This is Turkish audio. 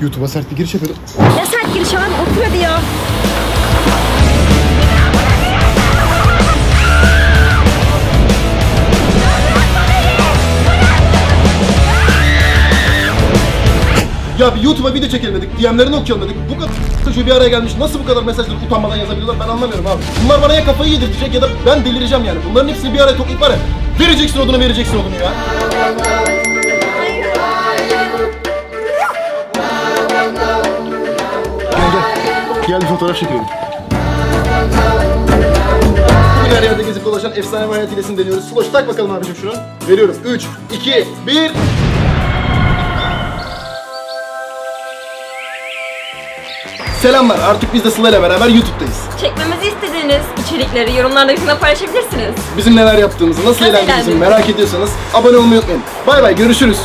YouTube'a sert bir giriş yapıyordum. Ya sert giriş abi otur hadi ya. Ya bir YouTube'a video çekelim dedik. DM'lerini okuyalım dedik. Bu kadar çocuğu bir araya gelmiş. Nasıl bu kadar mesajları utanmadan yazabiliyorlar ben anlamıyorum abi. Bunlar bana ya kafayı yedirtecek ya da ben delireceğim yani. Bunların hepsini bir araya toplayıp var ya. Vereceksin odunu vereceksin odunu ya. Gel. Bir fotoğraf çekelim. Bugün her yerde gezip dolaşan efsane hayat hilesini deniyoruz. Sloş tak bakalım abicim şunu. Veriyorum. 3, 2, 1. Selamlar. Artık biz de Sıla ile beraber YouTube'dayız. Çekmemizi istediğiniz içerikleri yorumlarda bizimle paylaşabilirsiniz. Bizim neler yaptığımızı, nasıl Nasıl eğlendiğimizi. merak ediyorsanız abone olmayı unutmayın. Bay bay görüşürüz.